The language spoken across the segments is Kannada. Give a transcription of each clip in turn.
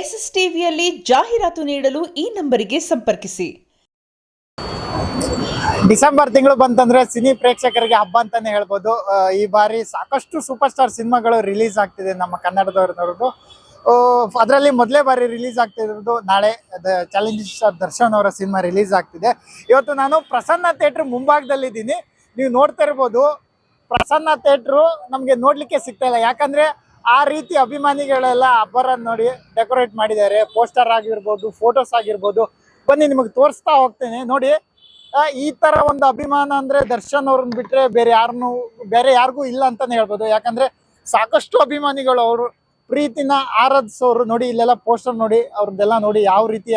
ಎಸ್ ಟಿವಿಯಲ್ಲಿ ಜಾಹೀರಾತು ನೀಡಲು ಈ ನಂಬರಿಗೆ ಸಂಪರ್ಕಿಸಿ. ಡಿಸೆಂಬರ್ ತಿಂಗಳು ಬಂತಂದ್ರೆ ಸಿನಿ ಪ್ರೇಕ್ಷಕರಿಗೆ ಹಬ್ಬ ಅಂತಾನೆ ಹೇಳ್ಬೋದು. ಈ ಬಾರಿ ಸಾಕಷ್ಟು ಸೂಪರ್ ಸ್ಟಾರ್ ಸಿನಿಮಾಗಳು ರಿಲೀಸ್ ಆಗ್ತಿದೆ ನಮ್ಮ ಕನ್ನಡದವ್ರದ್ದು ಅದರಲ್ಲಿ ಮೊದಲೇ ಬಾರಿ ರಿಲೀಸ್ ಆಗ್ತಿರೋದು ನಾಳೆ ಚಾಲೆಂಜಿಂಗ್ ಸ್ಟಾರ್ ದರ್ಶನ್ ಅವರ ಸಿನಿಮಾ ರಿಲೀಸ್ ಆಗ್ತಿದೆ. ಇವತ್ತು ನಾನು ಪ್ರಸನ್ನ ಥಿಯೇಟ್ರ್ ಮುಂಭಾಗದಲ್ಲಿದ್ದೀನಿ. ನೀವು ನೋಡ್ತಾ ಇರ್ಬೋದು, ಪ್ರಸನ್ನ ಥಿಯೇಟ್ರು ನಮಗೆ ನೋಡಲಿಕ್ಕೆ ಸಿಗ್ತಾ ಇಲ್ಲ. ಯಾಕಂದ್ರೆ ಆ ರೀತಿ ಅಭಿಮಾನಿಗಳೆಲ್ಲ ಅಬ್ಬರ ನೋಡಿ ಡೆಕೋರೇಟ್ ಮಾಡಿದ್ದಾರೆ. ಪೋಸ್ಟರ್ ಆಗಿರ್ಬೋದು, ಫೋಟೋಸ್ ಆಗಿರ್ಬೋದು. ಬನ್ನಿ ನಿಮಗೆ ತೋರಿಸ್ತಾ ಹೋಗ್ತೇನೆ. ನೋಡಿ ಈ ತರ ಒಂದು ಅಭಿಮಾನ ಅಂದ್ರೆ ದರ್ಶನ್ ಅವ್ರನ್ನ ಬಿಟ್ರೆ ಬೇರೆ ಯಾರನ್ನು ಬೇರೆ ಯಾರಿಗೂ ಇಲ್ಲ ಅಂತಾನೆ ಹೇಳ್ಬೋದು. ಯಾಕಂದ್ರೆ ಸಾಕಷ್ಟು ಅಭಿಮಾನಿಗಳು ಅವರು ಪ್ರೀತಿನ ಆರಾಧಿಸೋರು ನೋಡಿ, ಇಲ್ಲೆಲ್ಲ ಪೋಸ್ಟರ್ ನೋಡಿ, ಅವ್ರದ್ದೆಲ್ಲ ನೋಡಿ ಯಾವ ರೀತಿ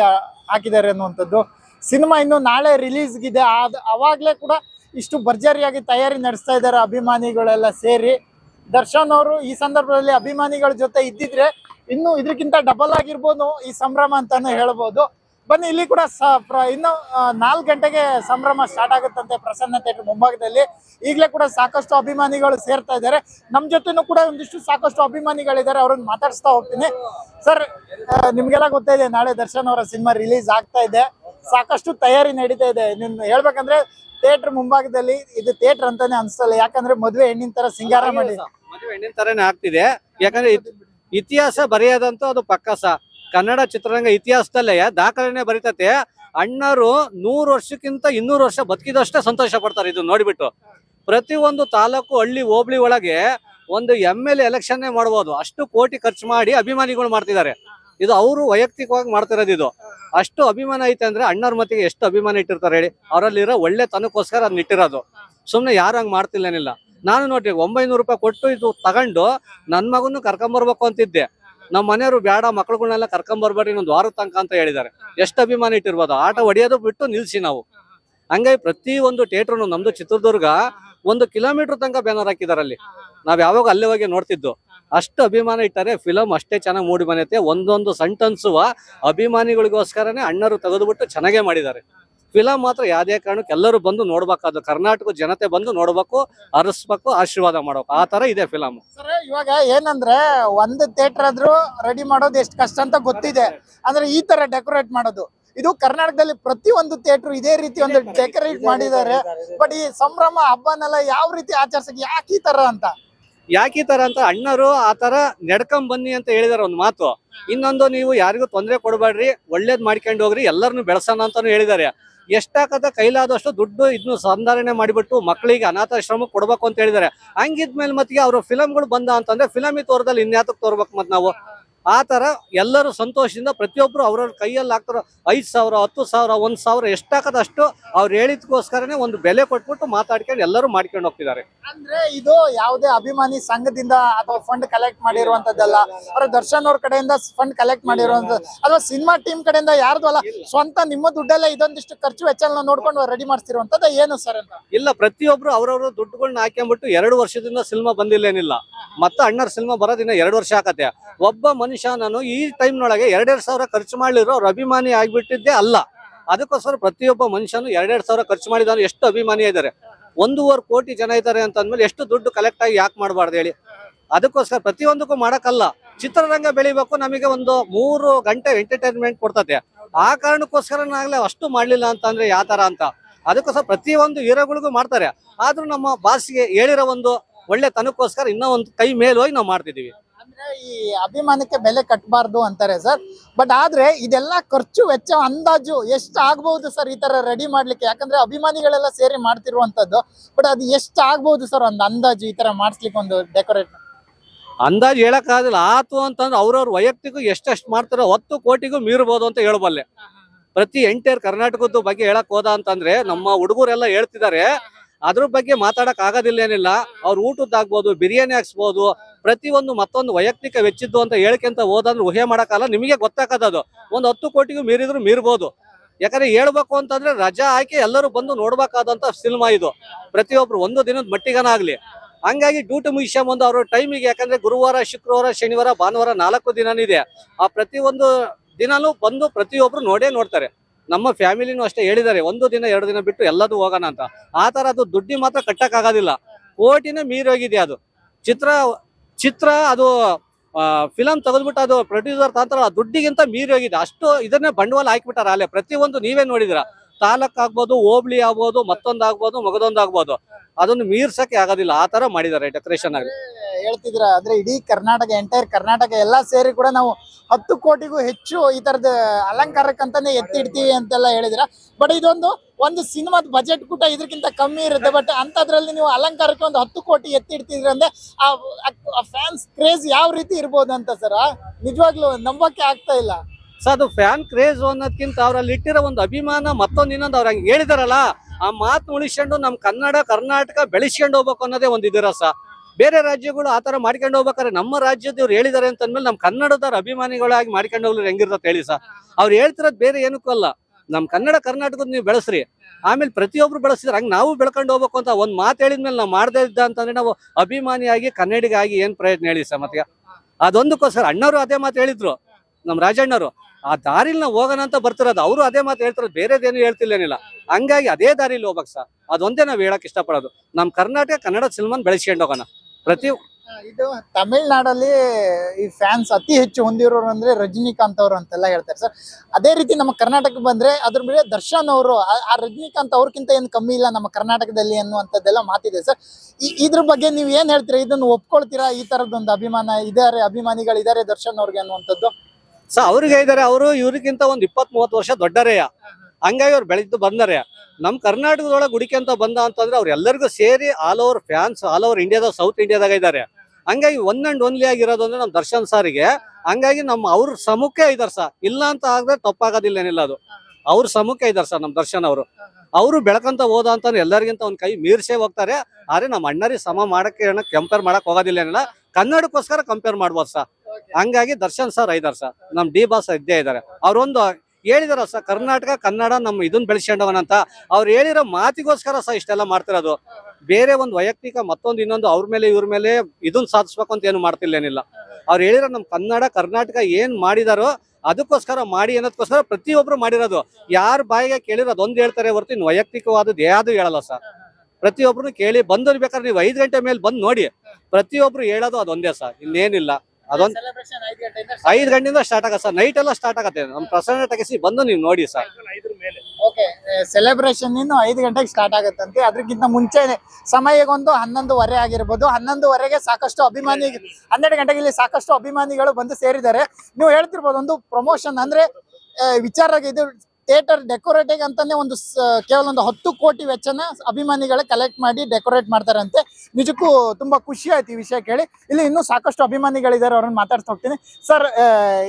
ಹಾಕಿದ್ದಾರೆ ಅನ್ನುವಂಥದ್ದು. ಸಿನಿಮಾ ಇನ್ನು ನಾಳೆ ರಿಲೀಸ್ಗಿದೆ. ಆದ, ಅವಾಗಲೇ ಕೂಡ ಇಷ್ಟು ಭರ್ಜರಿಯಾಗಿ ತಯಾರಿ ನಡೆಸ್ತಾ ಇದ್ದಾರೆ ಅಭಿಮಾನಿಗಳೆಲ್ಲ ಸೇರಿ. ದರ್ಶನ್ ಅವರು ಈ ಸಂದರ್ಭದಲ್ಲಿ ಅಭಿಮಾನಿಗಳ ಜೊತೆ ಇದ್ದಿದ್ರೆ ಇನ್ನು ಇದಕ್ಕಿಂತ ಡಬಲ್ ಆಗಿರ್ಬೋದು ಈ ಸಂಭ್ರಮ ಅಂತಾನೆ ಹೇಳ್ಬೋದು. ಬನ್ನಿ, ಇಲ್ಲಿ ಕೂಡ ಇನ್ನು ನಾಲ್ಕು ಗಂಟೆಗೆ ಸಂಭ್ರಮ ಸ್ಟಾರ್ಟ್ ಆಗುತ್ತಂತೆ ಪ್ರಸನ್ನ ಥಿಯೇಟರ್ ಮುಂಭಾಗದಲ್ಲಿ. ಈಗಲೇ ಕೂಡ ಸಾಕಷ್ಟು ಅಭಿಮಾನಿಗಳು ಸೇರ್ತಾ ಇದ್ದಾರೆ. ನಮ್ಮ ಜೊತೆನೂ ಕೂಡ ಒಂದಿಷ್ಟು ಸಾಕಷ್ಟು ಅಭಿಮಾನಿಗಳಿದ್ದಾರೆ, ಅವ್ರನ್ನ ಮಾತಾಡಿಸ್ತಾ ಹೋಗ್ತೀನಿ. ಸರ್ ನಿಮ್ಗೆಲ್ಲ ಇದೆ, ನಾಳೆ ದರ್ಶನ್ ಅವರ ಸಿನಿಮಾ ರಿಲೀಸ್ ಆಗ್ತಾ ಇದೆ. ಸಾಕಷ್ಟು ತಯಾರಿ ನಡೀತಾ ಇದೆ. ನಿನ್ನ ಹೇಳ್ಬೇಕಂದ್ರೆ ಥಿಯೇಟರ್ ಮುಂಭಾಗದಲ್ಲಿ ಇದು ಥಿಯೇಟರ್ ಅಂತಾನೆ ಅನ್ಸಲ್ಲ. ಯಾಕಂದ್ರೆ ಮದುವೆ ಹೆಣ್ಣಿನ ತರ ಸಿಂಗಾರ ಮಾಡಿ. ಮದುವೆ ಹೆಣ್ಣಿನ ತರನೇ ಆಗ್ತಿದೆ. ಯಾಕಂದ್ರೆ ಇತಿಹಾಸ ಬರೆಯೋದಂತೂ ಅದು ಪಕ್ಕಸ. ಕನ್ನಡ ಚಿತ್ರರಂಗ ಇತಿಹಾಸದಲ್ಲೇ ದಾಖಲೆನೆ ಬರೀತತೆ. ಅಣ್ಣರು ನೂರು ವರ್ಷಕ್ಕಿಂತ ಇನ್ನೂರು ವರ್ಷ ಬದುಕಿದಷ್ಟೇ ಸಂತೋಷ ಪಡ್ತಾರೆ ಇದು ನೋಡಿಬಿಟ್ಟು. ಪ್ರತಿ ಒಂದು ತಾಲೂಕು ಹಳ್ಳಿ ಹೋಬಳಿ ಒಳಗೆ ಒಂದು ಎಂ ಎಲ್ ಎಲೆಕ್ಷನ್ ಮಾಡ್ಬೋದು. ಅಷ್ಟು ಕೋಟಿ ಖರ್ಚು ಮಾಡಿ ಅಭಿಮಾನಿಗಳು ಮಾಡ್ತಿದ್ದಾರೆ. ಇದು ಅವರು ವೈಯಕ್ತಿಕವಾಗಿ ಮಾಡ್ತಿರೋದು ಇದು. ಅಷ್ಟು ಅಭಿಮಾನ ಐತೆ ಅಂದ್ರೆ ಅಣ್ಣರ ಮತ್ತಿಗೆ ಎಷ್ಟು ಅಭಿಮಾನ ಇಟ್ಟಿರ್ತಾರೆ ಹೇಳಿ. ಅವರಲ್ಲಿರೋ ಒಳ್ಳೆ ತನಕ್ಕೋಸ್ಕರ ಅದನ್ನ ಇಟ್ಟಿರೋದು. ಸುಮ್ನೆ ಯಾರು ಹಂಗ್ ಮಾಡ್ತಿಲ್ಲೇನಿಲ್ಲ. ನಾನು ನೋಡ್ರಿ, ಒಂಬೈನೂರು ರೂಪಾಯಿ ಕೊಟ್ಟು ಇದು ತಗೊಂಡು ನನ್ ಮಗನ್ನು ಕರ್ಕೊಂಬರ್ಬೇಕು ಅಂತಿದ್ದೆ. ನಮ್ಮ ಮನೆಯವರು ಬೇಡ ಮಕ್ಳುಗಳನ್ನೆಲ್ಲ ಕರ್ಕೊಂಬರ್ಬೇಡಿ ಇನ್ನೊಂದು ವಾರ ತನಕ ಅಂತ ಹೇಳಿದ್ದಾರೆ. ಎಷ್ಟು ಅಭಿಮಾನ ಇಟ್ಟಿರ್ಬೋದು? ಆಟ ಹೊಡೆಯೋದು ಬಿಟ್ಟು ನಿಲ್ಸಿ ನಾವು. ಹಂಗಾಗಿ ಪ್ರತಿ ಒಂದು ಥಿಯೇಟ್ರು ನಮ್ದು ಚಿತ್ರದುರ್ಗ ಒಂದು ಕಿಲೋಮೀಟರ್ ತನಕ ಬ್ಯಾನರ್ ಹಾಕಿದಾರೆ ಅಲ್ಲಿ. ನಾವು ಯಾವಾಗ ಅಲ್ಲೇ ಹೋಗಿ ನೋಡ್ತಿದ್ದು. ಅಷ್ಟು ಅಭಿಮಾನ ಇಟ್ಟಾರೆ ಫಿಲಮ್ ಅಷ್ಟೇ ಚೆನ್ನಾಗಿ ಮೂಡಿ ಬಂದೈತೆ ಒಂದೊಂದು ಸಂಟನ್ಸುವ ಅಭಿಮಾನಿಗಳಿಗೋಸ್ಕರನೇ ಅಣ್ಣರು ತೆಗೆದುಬಿಟ್ಟು ಚೆನ್ನಾಗೇ ಮಾಡಿದ್ದಾರೆ. ಫಿಲಮ್ ಮಾತ್ರ ಯಾವುದೇ ಕಾರಣಕ್ಕೆ ಎಲ್ಲರೂ ಬಂದು ನೋಡ್ಬೇಕಾದ್ರು ಕರ್ನಾಟಕ ಜನತೆ ಬಂದು ನೋಡ್ಬೇಕು, ಅರಸ್ಬೇಕು, ಆಶೀರ್ವಾದ ಮಾಡ್ಬೇಕು. ಆ ತರ ಇದೆ ಫಿಲಮ್ ಇವಾಗ ಏನಂದ್ರೆ ಒಂದು ಥಿಯೇಟರ್ ಆದ್ರೂ ರೆಡಿ ಮಾಡೋದು ಎಷ್ಟು ಕಷ್ಟ ಅಂತ ಗೊತ್ತಿದೆ. ಅಂದ್ರೆ ಈ ತರ ಡೆಕೋರೇಟ್ ಮಾಡೋದು. ಇದು ಕರ್ನಾಟಕದಲ್ಲಿ ಪ್ರತಿ ಒಂದು ಥಿಯೇಟರ್ ಇದೇ ರೀತಿ ಒಂದು ಡೆಕೋರೇಟ್ ಮಾಡಿದ್ದಾರೆ. ಬಟ್ ಈ ಸಂಭ್ರಮ ಹಬ್ಬನೆಲ್ಲ ಯಾವ ರೀತಿ ಆಚರಿಸಕ್ಕೆ ಯಾಕೆ ಈ ತರ ಅಂತ? ಯಾಕೆ ತರ ಅಂತ ಅಣ್ಣರು ಆ ತರ ನಡ್ಕೊಂಡ್ ಬನ್ನಿ ಅಂತ ಹೇಳಿದಾರೆ ಒಂದು ಮಾತು. ಇನ್ನೊಂದು ನೀವು ಯಾರಿಗೂ ತೊಂದರೆ ಕೊಡಬೇಡ್ರಿ, ಒಳ್ಳೇದ್ ಮಾಡ್ಕೊಂಡು ಹೋಗ್ರಿ ಎಲ್ಲರನ್ನು ಬೆಳೆಸೋಣ ಅಂತಾನು ಹೇಳಿದ್ದಾರೆ ಎಷ್ಟಾಕತ್ತ ಕೈಲಾದಷ್ಟು ದುಡ್ಡು ಇದನ್ನು ಸಂಧಾರಣೆ ಮಾಡಿಬಿಟ್ಟು ಮಕ್ಕಳಿಗೆ ಅನಾಥಾಶ್ರಮ ಕೊಡ್ಬೇಕು ಅಂತ ಹೇಳಿದ್ದಾರೆ ಹಂಗಿದ್ಮೇಲೆ ಮತ್ತೆ ಅವ್ರ ಫಿಲಮ್ಗಳು ಬಂದ ಅಂತಂದ್ರೆ ಫಿಲಮ್ ಈ ತೋರದಲ್ಲಿ ಇನ್ಯಾತಕ್ಕೆ ತೋರ್ಬೇಕು ಮತ್ತೆ ನಾವು? ಆ ತರ ಎಲ್ಲರೂ ಸಂತೋಷದಿಂದ ಪ್ರತಿಯೊಬ್ರು ಅವ್ರವ್ರ ಕೈಯಲ್ಲಿ ಹಾಕ್ತಾರೋ ಐದ್ ಸಾವಿರ ಹತ್ತು ಸಾವಿರ ಒಂದ್ ಸಾವಿರ ಎಷ್ಟಾಕದಷ್ಟು ಅವ್ರು ಹೇಳಿದ್ಕೋಸ್ಕರನೇ ಒಂದು ಬೆಲೆ ಕೊಟ್ಬಿಟ್ಟು ಮಾತಾಡ್ಕೊಂಡು ಎಲ್ಲರೂ ಮಾಡ್ಕೊಂಡು ಹೋಗ್ತಿದ್ದಾರೆ. ಅಂದ್ರೆ ಇದು ಯಾವುದೇ ಅಭಿಮಾನಿ ಸಂಘದಿಂದ ಅಥವಾ ಫಂಡ್ ಕಲೆಕ್ಟ್ ಮಾಡಿರುವಂತದ್ದಲ್ಲ ಅವ್ರ ದರ್ಶನ್ ಅವ್ರ ಕಡೆಯಿಂದ ಫಂಡ್ ಕಲೆಕ್ಟ್ ಮಾಡಿರುವಂತ ಅಥವಾ ಸಿನಿಮಾ ಟೀಮ್ ಕಡೆಯಿಂದ ಯಾರ್ದು ಅಲ್ಲ ಸ್ವಂತ ನಿಮ್ಮ ದುಡ್ಡಲ್ಲೇ ಇದೊಂದಿಷ್ಟು ಖರ್ಚು ವೆಚ್ಚ ನೋಡ್ಕೊಂಡು ರೆಡಿ ಮಾಡ್ತಿರುವಂತದ್ದು ಏನು ಸರ್ ಅಂತ? ಇಲ್ಲ ಪ್ರತಿಯೊಬ್ರು ಅವ್ರವ್ರ ದುಡ್ಡುಗಳನ್ನ ಹಾಕೊಂಡ್ಬಿಟ್ಟು ಎರಡು ವರ್ಷದಿಂದ ಸಿನಿಮಾ ಬಂದಿಲ್ಲೇನಿಲ್ಲ. ಮತ್ತೆ ಅಣ್ಣರ ಸಿನಿಮಾ ಬರೋದಿನ ಎರಡು ವರ್ಷ ಆಗತ್ತೆ. ಒಬ್ಬ ಮನುಷ್ಯ ನಾನು ಈ ಟೈಮ್ನೊಳಗೆ ಎರಡೆರಡು ಸಾವಿರ ಖರ್ಚು ಮಾಡಿರೋ ಅವ್ರ ಅಭಿಮಾನಿ ಆಗ್ಬಿಟ್ಟಿದ್ದೆ ಅಲ್ಲ. ಅದಕ್ಕೋಸ್ಕರ ಪ್ರತಿಯೊಬ್ಬ ಮನುಷ್ಯನು ಎರಡೆರಡು ಸಾವಿರ ಖರ್ಚು ಮಾಡಿದವನು ಎಷ್ಟು ಅಭಿಮಾನಿ ಇದ್ದಾರೆ ಒಂದೂವರೆ ಕೋಟಿ ಜನ ಇದ್ದಾರೆ ಅಂತ ಅಂದ್ಮೇಲೆ ಎಷ್ಟು ದುಡ್ಡು ಕಲೆಕ್ಟ್ ಆಗಿ ಯಾಕೆ ಮಾಡಬಾರ್ದು ಹೇಳಿ. ಅದಕ್ಕೋಸ್ಕರ ಪ್ರತಿಯೊಂದಕ್ಕೂ ಮಾಡೋಕ್ಕಲ್ಲ. ಚಿತ್ರರಂಗ ಬೆಳಿಬೇಕು ನಮಗೆ ಒಂದು ಮೂರು ಗಂಟೆ ಎಂಟರ್ಟೈನ್ಮೆಂಟ್ ಕೊಡ್ತತೆ ಆ ಕಾರಣಕ್ಕೋಸ್ಕರನಾಗಲೇ ಅಷ್ಟು ಮಾಡ್ಲಿಲ್ಲ ಅಂತಂದ್ರೆ ಯಾವ ತರ ಅಂತ. ಅದಕ್ಕೋಸ್ಕರ ಪ್ರತಿಯೊಂದು ಹೀರೋಗಳಿಗೂ ಮಾಡ್ತಾರೆ. ಆದ್ರೂ ನಮ್ಮ ಬಾಸ್ಗೆ ಹೇಳಿರೋ ಒಂದು ಒಳ್ಳೆ ತನಕ್ಕೋಸ್ಕರ ಇನ್ನೂ ಒಂದು ಕೈ ಮೇಲೆ ಹೋಗಿ ನಾವು ಮಾಡ್ತಿದೀವಿ ಅಂದ್ರೆ ಈ ಅಭಿಮಾನಕ್ಕೆ ಬೆಲೆ ಕಟ್ಟಬಾರ್ದು ಅಂತಾರೆ ಸರ್. ಬಟ್ ಆದ್ರೆ ಇದೆಲ್ಲ ಖರ್ಚು ವೆಚ್ಚ ಅಂದಾಜು ಎಷ್ಟು ಆಗ್ಬಹುದು ಸರ್ ಈ ತರ ರೆಡಿ ಮಾಡ್ಲಿಕ್ಕೆ? ಯಾಕಂದ್ರೆ ಅಭಿಮಾನಿಗಳೆಲ್ಲ ಸೇರಿ ಮಾಡ್ತಿರುವಂತದ್ದು. ಬಟ್ ಅದು ಎಷ್ಟು ಆಗ್ಬಹುದು ಸರ್ ಒಂದು ಅಂದಾಜು ಈ ತರ ಮಾಡಿಸ್ಲಿಕ್ಕೆ ಒಂದು ಡೆಕೋರೇಟ್ ಅಂದಾಜು ಹೇಳಕ್ಕಾಗಲ್ಲ ಆತು ಅಂತಂದ್ರೆ ಅವ್ರವ್ರ ವೈಯಕ್ತಿಕ ಎಷ್ಟೆಷ್ಟು ಮಾಡ್ತಾರೋ ಹತ್ತು ಕೋಟಿಗೂ ಮೀರ್ಬೋದು ಅಂತ ಹೇಳಬಲ್ಲೆ. ಪ್ರತಿ ಎಂಟೈರ್ ಕರ್ನಾಟಕದ ಬಗ್ಗೆ ಹೇಳಕ್ ಹೋದ ಅಂತಂದ್ರೆ ನಮ್ಮ ಹುಡುಗರೆಲ್ಲ ಹೇಳ್ತಿದ್ದಾರೆ. ಅದ್ರ ಬಗ್ಗೆ ಮಾತಾಡಕ್ ಆಗೋದಿಲ್ಲ ಏನಿಲ್ಲ. ಅವ್ರ ಊಟದ್ದಾಗ್ಬೋದು ಬಿರಿಯಾನಿ ಹಾಕ್ಸ್ಬೋದು, ಪ್ರತಿಯೊಂದು ಮತ್ತೊಂದು ವೈಯಕ್ತಿಕ ವೆಚ್ಚಿದ್ದು ಅಂತ ಹೇಳ್ಕೊಂತ ಹೋದಂದ್ರೆ ಊಹೆ ಮಾಡಕ್ಕಲ್ಲ, ನಿಮಗೆ ಗೊತ್ತಾಗತ್ತದು ಒಂದು ಹತ್ತು ಕೋಟಿಗೂ ಮೀರಿದ್ರು ಮೀರ್ಬೋದು. ಯಾಕಂದ್ರೆ ಹೇಳ್ಬೇಕು ಅಂತಂದ್ರೆ ರಜಾ ಹಾಕಿ ಎಲ್ಲರೂ ಬಂದು ನೋಡ್ಬೇಕಾದಂತ ಸಿನಿಮಾ ಇದು. ಪ್ರತಿಯೊಬ್ರು ಒಂದು ದಿನದ ಮಟ್ಟಿಗನ ಆಗ್ಲಿ. ಹಂಗಾಗಿ ಡ್ಯೂಟಿ ಮುಗಿಸ್ಕೊಂಬಂದು ಅವ್ರ ಟೈಮಿಗೆ, ಯಾಕಂದ್ರೆ ಗುರುವಾರ, ಶುಕ್ರವಾರ, ಶನಿವಾರ, ಭಾನುವಾರ ನಾಲ್ಕು ದಿನನಿದೆ. ಆ ಪ್ರತಿಯೊಂದು ದಿನಾನು ಬಂದು ಪ್ರತಿಯೊಬ್ರು ನೋಡೇ ನೋಡ್ತಾರೆ. ನಮ್ಮ ಫ್ಯಾಮಿಲಿನೂ ಅಷ್ಟೇ ಹೇಳಿದ್ದಾರೆ, ಒಂದು ದಿನ, ಎರಡು ದಿನ ಬಿಟ್ಟು ಎಲ್ಲದು ಹೋಗೋಣ ಅಂತ. ಆ ಥರ ಅದು ದುಡ್ಡಿ ಮಾತ್ರ ಕಟ್ಟಕ್ ಆಗೋದಿಲ್ಲ ಕೋಟಿನೇ ಮೀರೋಗಿದೆ ಅದು. ಚಿತ್ರ ಚಿತ್ರ, ಅದು ಫಿಲಂ ತೆಗೆದ್ಬಿಟ್ಟು ಅದು ಪ್ರೊಡ್ಯೂಸರ್ ತಂತ್ರ ದುಡ್ಡಿಗಿಂತ ಮೀರಿ ಹೋಗಿದೆ ಅಷ್ಟು ಇದನ್ನೇ ಬಂಡವಾಳ ಹಾಕ್ಬಿಟ್ಟಾರ ಅಲ್ಲೇ. ಪ್ರತಿಯೊಂದು ನೀವೇ ನೋಡಿದಿರ ತಾಲೂಕ್ ಆಗ್ಬೋದು, ಹೋಬ್ಳಿ ಆಗ್ಬೋದು ಮತ್ತೊಂದ್ ಆಗ್ಬೋದು ಮಗದೊಂದು ಅದನ್ನು ಮೀರ್ಸಕ್ಕೆ ಆಗೋದಿಲ್ಲ. ಆ ಥರ ಮಾಡಿದ್ದಾರೆ ಡೆಕೋರೇಷನ್ ಆಗಿ ಹೇಳ್ತಿದ್ರ, ಅಂದ್ರೆ ಇಡೀ ಕರ್ನಾಟಕ ಎಂಟೈರ್ ಕರ್ನಾಟಕ ಎಲ್ಲಾ ಸೇರಿ ಕೂಡ ನಾವು ಹತ್ತು ಕೋಟಿಗೂ ಹೆಚ್ಚು ಈ ತರದ ಅಲಂಕಾರಕ್ಕಂತಾನೆ ಎತ್ತಿ ಇಡ್ತೀವಿ ಅಂತೆಲ್ಲ ಹೇಳಿದ್ರ. ಬಟ್ ಇದೊಂದು, ಒಂದು ಸಿನಿಮಾದ ಬಜೆಟ್ ಕೂಡ ಇದಕ್ಕಿಂತ ಕಮ್ಮಿ ಇರುತ್ತೆ. ಬಟ್ ಅಂತದ್ರಲ್ಲಿ ನೀವು ಅಲಂಕಾರಕ್ಕೆ ಒಂದು ಹತ್ತು ಕೋಟಿ ಎತ್ತಿ ಇಡ್ತಿದ್ರ ಅಂದ್ರೆ ಆ ಫ್ಯಾನ್ಸ್ ಕ್ರೇಜ್ ಯಾವ ರೀತಿ ಇರ್ಬೋದು ಅಂತ ಸರ್ ನಿಜವಾಗ್ಲೂ ನಂಬಕ್ಕೆ ಆಗ್ತಾ ಇಲ್ಲ. ಸೊ ಅದು ಫ್ಯಾನ್ ಕ್ರೇಜ್ ಅನ್ನೋದಕ್ಕಿಂತ ಅವರಲ್ಲಿ ಇಟ್ಟಿರೋ ಒಂದು ಅಭಿಮಾನ ಮತ್ತೊಂದು ಇನ್ನೊಂದು ಅವ್ರು ಹಂಗೆ ಹೇಳಿದಾರಲ್ಲ, ಆ ಮಾತು ಉಳಿಸ್ಕೊಂಡು ನಮ್ ಕನ್ನಡ, ಕರ್ನಾಟಕ ಬೆಳೆಸ್ಕೊಂಡು ಹೋಗ್ಬೇಕು ಅನ್ನೋದೇ ಒಂದು ಇದಿರಸ ಬೇರೆ ರಾಜ್ಯಗಳು ಆ ತರ ಮಾಡ್ಕೊಂಡು ಹೋಗ್ಬೇಕಾದ್ರೆ ನಮ್ಮ ರಾಜ್ಯದವ್ರು ಹೇಳಿದಾರೆ ಅಂತಂದ್ಮೇಲೆ ನಮ್ ಕನ್ನಡದವ್ರ ಅಭಿಮಾನಿಗಳಾಗಿ ಮಾಡ್ಕೊಂಡು ಹೋಗ್ಲಿ ಹೆಂಗಿರ್ತದೆ ಹೇಳಿ ಸರ್? ಅವ್ರು ಹೇಳ್ತಿರೋದು ಬೇರೆ ಏನಕ್ಕೂ ಅಲ್ಲ. ನಮ್ ಕನ್ನಡ ಕರ್ನಾಟಕದ ನೀವು ಬೆಳೆಸ್ರಿ. ಆಮೇಲೆ ಪ್ರತಿಯೊಬ್ರು ಬೆಳೆಸಿದ್ರೆ ಹಂಗೆ ನಾವು ಬೆಳ್ಕೊಂಡು ಹೋಗ್ಬೇಕು ಅಂತ ಒಂದ್ ಮಾತು ಹೇಳಿದ್ಮೇಲೆ ನಾವು ಮಾಡದೇ ಇದ್ದ ಅಂತಂದ್ರೆ ನಾವು ಅಭಿಮಾನಿಯಾಗಿ, ಕನ್ನಡಿಗಾಗಿ ಏನ್ ಪ್ರಯತ್ನ ಹೇಳಿ ಸರ್ ಮತ್ತೆ? ಅದೊಂದಕ್ಕೋಸ್ಕರ ಅಣ್ಣವರು ಅದೇ ಮಾತು ಹೇಳಿದ್ರು. ನಮ್ ರಾಜಣ್ಣವರು, ಆ ದಾರಿಲಿ ನಾವು ಹೋಗೋಣ ಅಂತ ಬರ್ತಿರೋದು, ಅವರು ಅದೇ ಮಾತು ಹೇಳ್ತಿರೋದು, ಬೇರೆದೇನು ಹೇಳ್ತಿಲ್ಲೇನಿಲ್ಲ. ಹಂಗಾಗಿ ಅದೇ ದಾರಿಲಿ ಹೋಗ್ಬೇಕು ಸರ್. ಅದೊಂದೇ ನಾವು ಹೇಳಕ್ ಇಷ್ಟಪಡೋದು. ನಮ್ ಕರ್ನಾಟಕ ಕನ್ನಡ ಸಿನಿಮಾನ್ ಬೆಳೆಸ್ಕೊಂಡು ಹೋಗೋಣ. ಪ್ರತಿ ಇದು ತಮಿಳ್ನಾಡಲ್ಲಿ ಈ ಫ್ಯಾನ್ಸ್ ಅತಿ ಹೆಚ್ಚು ಹೊಂದಿರೋರು ಅಂದ್ರೆ ರಜನಿಕಾಂತ್ ಅವರು ಅಂತೆಲ್ಲ ಹೇಳ್ತಾರೆ ಸರ್. ಅದೇ ರೀತಿ ನಮ್ಮ ಕರ್ನಾಟಕಕ್ಕೆ ಬಂದ್ರೆ ಅದ್ರ ಮೇಲೆ ದರ್ಶನ್ ಅವರು ಆ- ರಜನಿಕಾಂತ್ ಅವ್ರಕ್ಕಿಂತ ಏನು ಕಮ್ಮಿ ಇಲ್ಲ ನಮ್ಮ ಕರ್ನಾಟಕದಲ್ಲಿ ಅನ್ನುವಂಥದ್ದೆಲ್ಲ ಮಾತಿದೆ ಸರ್. ಇದ್ರ ಬಗ್ಗೆ ನೀವು ಏನ್ ಹೇಳ್ತೀರಾ? ಇದನ್ನು ಒಪ್ಕೊಳ್ತೀರಾ? ಈ ತರದೊಂದು ಅಭಿಮಾನ ಇದಾರೆ ಅಭಿಮಾನಿಗಳು ಇದಾರೆ ದರ್ಶನ್ ಅವ್ರಿಗೆ ಅನ್ನುವಂಥದ್ದು? ಸರ್ ಅವ್ರಿಗೆ ಇದಾರೆ ಅವರು ಇವ್ರಿಗಿಂತ ಒಂದ್ ಇಪ್ಪತ್ ಮೂವತ್ತು ವರ್ಷ ದೊಡ್ಡರೆಯ ಹಂಗಾಗಿ ಅವ್ರು ಬೆಳೆದು ಬಂದರೆ. ನಮ್ ಕರ್ನಾಟಕದೊಳಗೆ ಹುಡುಕಂತ ಬಂದ ಅಂತಂದ್ರೆ ಅವ್ರು ಎಲ್ಲರಿಗೂ ಸೇರಿ all over fans all over ಇಂಡಿಯಾದ ಸೌತ್ ಇಂಡಿಯಾದಾಗ ಇದ್ದಾರೆ. ಹಂಗಾಗಿ ಒನ್ ಅಂಡ್ ಒನ್ಲಿ ಆಗಿರೋದು ಅಂದ್ರೆ ನಮ್ಮ ದರ್ಶನ್ ಸಾರಿಗೆ. ಹಂಗಾಗಿ ನಮ್ಮ ಅವ್ರ ಸಮುಖೆ ಇದಾರೆ ಸರ್ ಇಲ್ಲ ಅಂತ ಆದ್ರೆ ತಪ್ಪಾಗೋದಿಲ್ಲ ಏನಿಲ್ಲ ಅದು. ಅವ್ರ ಸಮುಖೆ ಇದಾರೆ ಸರ್ ನಮ್ ದರ್ಶನ್ ಅವರು. ಅವರು ಬೆಳಕಂತ ಹೋದ ಅಂತ ಎಲ್ಲರಿಗಿಂತ ಒಂದು ಕೈ ಮೀರ್ಸೇ ಹೋಗ್ತಾರೆ. ಆದ್ರೆ ನಮ್ಮ ಅಣ್ಣರಿಗೆ ಸಮ ಮಾಡಕ್ಕೆ ಕಂಪೇರ್ ಮಾಡಕ್ ಹೋಗೋದಿಲ್ಲ ಏನಿಲ್ಲ. ಕನ್ನಡಕ್ಕೋಸ್ಕರ ಕಂಪೇರ್ ಮಾಡ್ಬೋದು ಸರ್ ಹಂಗಾಗಿ ದರ್ಶನ್ ಸರ್ ಐದಾರ್ ಸರ್ ನಮ್ ಡಿ ಬಾಸ್ ಇದ್ದೇ ಇದ್ದಾರೆ. ಅವ್ರೊಂದು ಹೇಳಿದಾರ ಸರ್, ಕರ್ನಾಟಕ, ಕನ್ನಡ ನಮ್ಮ ಇದನ್ನ ಬೆಳೆಸ್ಕೊಂಡವನ ಅಂತ. ಅವ್ರು ಹೇಳಿರೋ ಮಾತಿಗೋಸ್ಕರ ಸಹ ಇಷ್ಟೆಲ್ಲ ಮಾಡ್ತಿರೋದು. ಬೇರೆ ಒಂದು ವೈಯಕ್ತಿಕ ಮತ್ತೊಂದು ಇನ್ನೊಂದು ಅವ್ರ ಮೇಲೆ, ಇವ್ರ ಮೇಲೆ ಇದನ್ನ ಸಾಧಿಸ್ಬೇಕು ಅಂತ ಏನು ಮಾಡ್ತಿಲ್ಲ ಏನಿಲ್ಲ ಅವ್ರು ಹೇಳಿರೋ ನಮ್ಮ ಕನ್ನಡ, ಕರ್ನಾಟಕ ಏನ್ ಮಾಡಿದಾರೋ ಅದಕ್ಕೋಸ್ಕರ ಮಾಡಿ ಅನ್ನೋದಕ್ಕೋಸ್ಕರ ಪ್ರತಿಯೊಬ್ರು ಮಾಡಿರೋದು. ಯಾರು ಬಾಯಿಗೆ ಕೇಳಿರೋ ಅದೊಂದು ಹೇಳ್ತಾರೆ ಹೊರತು ಇನ್ನು ವೈಯಕ್ತಿಕವಾದದ್ದು ಯಾವ್ದು ಹೇಳಲ್ಲ ಸರ್. ಪ್ರತಿಯೊಬ್ರು ಕೇಳಿ ಬಂದಿರ್ಬೇಕಾದ್ರೆ ನೀವು ಐದು ಗಂಟೆ ಮೇಲೆ ಬಂದು ನೋಡಿ. ಪ್ರತಿಯೊಬ್ರು ಹೇಳೋದು ಅದೊಂದೇ ಸರ್, ಇನ್ನೇನಿಲ್ಲ. ಅದೊಂದ್ ಐದು ಗಂಟೆಯಿಂದ ಸ್ಟಾರ್ಟ್ ಆಗತ್ತೆ ಸರ್. ನೈಟ್ ಎಲ್ಲ ಸ್ಟಾರ್ಟ್ ಆಗತ್ತೆ. ನಮ್ಮ ಪ್ರಸನ್ನ ತೆಗೆಸಿ ಬಂದು ನೀವು ನೋಡಿ ಸರ್. ಓಕೆ ಸೆಲೆಬ್ರೇಷನ್ ಇನ್ನು ಐದು ಗಂಟೆಗೆ ಸ್ಟಾರ್ಟ್ ಆಗುತ್ತಂತೆ. ಅದಕ್ಕಿಂತ ಮುಂಚೆ ಸಮಯಗೊಂದು ಹನ್ನೊಂದುವರೆ ಆಗಿರ್ಬೋದು. ಹನ್ನೊಂದುವರೆಗೆ ಸಾಕಷ್ಟು ಅಭಿಮಾನಿ ಹನ್ನೆರಡು ಗಂಟೆಗೆ ಇಲ್ಲಿ ಸಾಕಷ್ಟು ಅಭಿಮಾನಿಗಳು ಬಂದು ಸೇರಿದ್ದಾರೆ. ನೀವು ಹೇಳ್ತಿರ್ಬೋದು ಒಂದು ಪ್ರಮೋಷನ್ ಅಂದ್ರೆ ವಿಚಾರ ಇದು ಥಿಯೇಟರ್ ಡೆಕೋರೇಟಿಂಗ್ ಅಂತಾನೆ ಒಂದು ಕೇವಲ ಒಂದು ಹತ್ತು ಕೋಟಿ ವೆಚ್ಚನ ಅಭಿಮಾನಿಗಳೇ ಕಲೆಕ್ಟ್ ಮಾಡಿ ಡೆಕೋರೇಟ್ ಮಾಡ್ತಾರಂತೆ. ನಿಜಕ್ಕೂ ತುಂಬಾ ಖುಷಿ ಆಯ್ತು ಈ ವಿಷಯ ಕೇಳಿ. ಇಲ್ಲಿ ಇನ್ನೂ ಸಾಕಷ್ಟು ಅಭಿಮಾನಿಗಳಿದ್ದಾರೆ ಅವ್ರನ್ನ ಮಾತಾಡ್ತಾ ಹೋಗ್ತೀನಿ. ಸರ್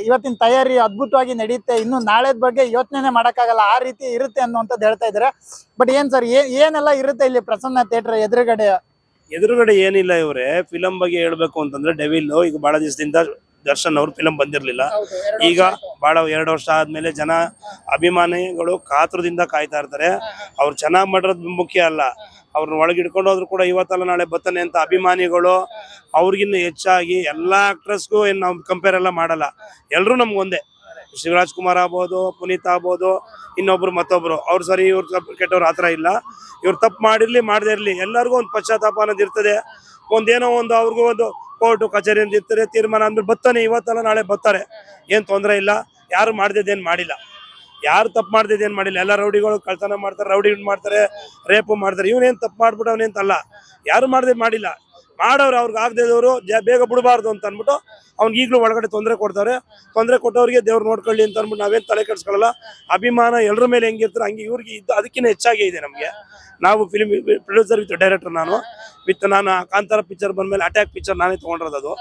ಇವತ್ತಿನ ತಯಾರಿ ಅದ್ಭುತವಾಗಿ ನಡೆಯುತ್ತೆ. ಇನ್ನು ನಾಳೆದ ಬಗ್ಗೆ ಯೋಚನೆ ಮಾಡೋಕ್ಕಾಗಲ್ಲ. ಆ ರೀತಿ ಇರುತ್ತೆ ಅನ್ನುವಂಥದ್ದು ಹೇಳ್ತಾ ಇದ್ದಾರೆ. ಬಟ್ ಏನ್ ಸರ್ ಏನೆಲ್ಲ ಇರುತ್ತೆ ಇಲ್ಲಿ ಪ್ರಸನ್ನ ಥಿಯೇಟರ್ ಎದುರುಗಡೆ? ಎದುರುಗಡೆ ಏನಿಲ್ಲ ಇವರೇ. ಫಿಲಂ ಬಗ್ಗೆ ಹೇಳ್ಬೇಕು ಅಂತಂದ್ರೆ ಡೆವಿಲ್ ಈಗ ಬಹಳ ದಿವಸದಿಂದ ದರ್ಶನ್ ಅವ್ರ ಫಿಲಂ ಬಂದಿರ್ಲಿಲ್ಲ. ಈಗ ಬಹಳ ಎರಡು ವರ್ಷ ಆದಮೇಲೆ ಜನ ಅಭಿಮಾನಿಗಳು ಕಾತುರದಿಂದ ಕಾಯ್ತಾ ಇರ್ತಾರೆ. ಅವ್ರು ಚೆನ್ನಾಗ್ ಮಾಡಿರೋದು ಮುಖ್ಯ ಅಲ್ಲ. ಅವ್ರನ್ನ ಒಳಗೆ ಇಟ್ಕೊಂಡು ಹೋದ್ರು ಕೂಡ ಇವತ್ತಲ್ಲ ನಾಳೆ ಬರ್ತಾನೆ ಅಂತ ಅಭಿಮಾನಿಗಳು ಅವ್ರಿಗಿನ್ನ ಹೆಚ್ಚಾಗಿ ಎಲ್ಲಾ ಆಕ್ಟ್ರೆಸ್ಗೂ ಏನು ನಾವು ಕಂಪೇರ್ ಎಲ್ಲ ಮಾಡಲ್ಲ. ಎಲ್ರು ನಮ್ಗೊಂದೇ ಶಿವರಾಜ್ ಕುಮಾರ್ ಆಗ್ಬೋದು, ಪುನೀತ್ ಆಗ್ಬೋದು, ಇನ್ನೊಬ್ರು ಮತ್ತೊಬ್ರು. ಅವ್ರು ಸರಿ, ಇವ್ರು ತಪ್ಪು ಕೆಟ್ಟವ್ರು ಆತರ ಇಲ್ಲ. ಇವ್ರು ತಪ್ಪು ಮಾಡಿರಲಿ, ಮಾಡದೇ ಇರ್ಲಿ. ಎಲ್ಲರಿಗೂ ಒಂದು ಪಶ್ಚಾತ್ತಾಪ ಅನ್ನೋದು ಇರ್ತದೆ. ಒಂದೇನೋ ಒಂದು ಅವ್ರಿಗೂ ಒಂದು ಕೋರ್ಟು ಕಚೇರಿ ಅಂತ ಇರ್ತಾರೆ ತೀರ್ಮಾನ ಅಂದ್ರೆ ಬರ್ತಾನೆ ಇವತ್ತಲ್ಲ ನಾಳೆ ಬರ್ತಾರೆ ಏನ್ ತೊಂದರೆ ಇಲ್ಲ. ಯಾರು ಮಾಡ್ದಿದ್ದೇನ್ ಮಾಡಿಲ್ಲ. ಯಾರು ತಪ್ಪು ಮಾಡ್ದಿದ್ದೇನ್ ಮಾಡಿಲ್ಲ. ಎಲ್ಲ ರೌಡಿಗಳು ಕಳ್ತನ ಮಾಡ್ತಾರೆ, ರೌಡಿ ಮಾಡ್ತಾರೆ, ರೇಪು ಮಾಡ್ತಾರೆ. ಇವನೇನು ತಪ್ಪು ಮಾಡ್ಬಿಟ್ಟವನೇಂತಲ್ಲ ಯಾರು ಮಾಡ್ದೆ ಮಾಡಿಲ್ಲ. ಮಾಡೋರು ಅವ್ರಿಗೆ ಆಗದೇದವರು ಬೇಗ ಬಿಡಬಾರ್ದು ಅಂತ ಅಂದ್ಬಿಟ್ಟು ಅವ್ನಿಗೆ ಈಗಲೂ ಒಳಗಡೆ ತೊಂದರೆ ಕೊಡ್ತಾರೆ. ತೊಂದರೆ ಕೊಟ್ಟವ್ರಿಗೆ ದೇವ್ರು ನೋಡ್ಕೊಳ್ಳಿ ಅಂತ ಅಂದ್ಬಿಟ್ಟು ನಾವೇನು ತಲೆ ಕೆಡಿಸ್ಕೊಳ್ಳಲ್ಲ ಅಭಿಮಾನ ಎಲ್ಲರ ಮೇಲೆ ಹೆಂಗಿರ್ತಾರೆ ಹಂಗೆ ಇವ್ರಿಗೆ ಇದ್ದು ಅದಕ್ಕಿಂತ ಹೆಚ್ಚಾಗಿ ಇದೆ ನಮಗೆ. ನಾವು ಫಿಲ್ಮ್ ಪ್ರೊಡ್ಯೂಸರ್ ವಿತ್ ಡೈರೆಕ್ಟರ್ ನಾನು. ವಿತ್ ನಾನು ಕಾಂತಾರ ಪಿಕ್ಚರ್ ಬಂದ್ಮೇಲೆ ಅಟ್ಯಾಕ್ ಪಿಕ್ಚರ್ ನಾನೇ ತೊಗೊಂಡಿರೋದು